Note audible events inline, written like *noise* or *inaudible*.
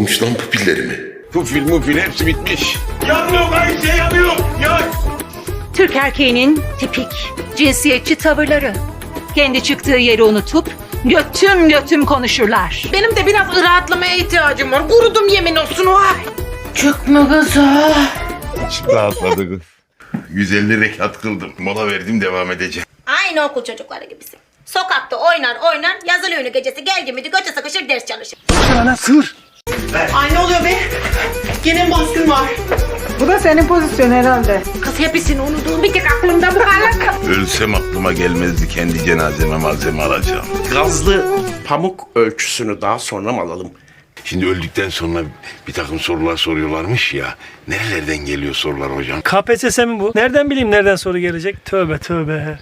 Olmuş lan pupillerime? Pufil mufil hepsi bitmiş. Yanmıyor Ayşe yanıyor. Yan. Türk erkeğinin tipik cinsiyetçi tavırları. Kendi çıktığı yeri unutup götüm götüm konuşurlar. Benim de biraz rahatlamaya ihtiyacım var. Kurudum yemin olsun vay. Çok mu kızı? Rahatladı kız. 150 rekat kıldım. Mola verdim devam edeceğim. Aynı okul çocukları gibisin. Sokakta oynar oynar yazılı ünlü gecesi geldi miydi göçe sıkışır ders çalışır. Ay ne oluyor be? Gene baskın var? Bu da senin pozisyon herhalde. Kız hepsini unuttum. Bir tek aklımda bu kalak. *laughs* Ölsem aklıma gelmezdi kendi cenazeme malzeme alacağım. Gazlı pamuk ölçüsünü daha sonra mı alalım? Şimdi öldükten sonra bir takım sorular soruyorlarmış ya. Nerelerden geliyor sorular hocam? KPSS mi bu? Nereden bileyim nereden soru gelecek? Tövbe tövbe.